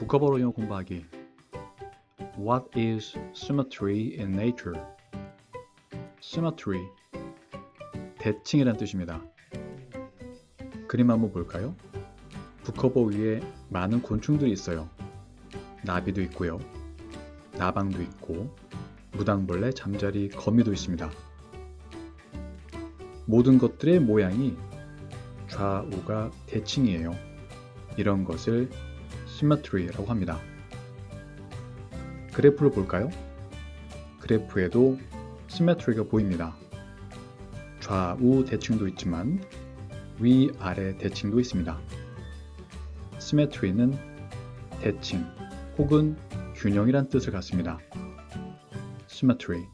북커버로 영어 공부하기 What is symmetry in nature? symmetry 대칭이란 뜻입니다. 그림 한번 볼까요? 북커버 위에 많은 곤충들이 있어요. 나비도 있고요. 나방도 있고 무당벌레, 잠자리, 거미도 있습니다. 모든 것들의 모양이 좌우가 대칭이에요. 이런 것을 symmetry라고 합니다. 그래프를 볼까요? 그래프에도 symmetry가 보입니다. 좌우 대칭도 있지만 위 아래 대칭도 있습니다. symmetry는 대칭 혹은 균형이란 뜻을 갖습니다. symmetry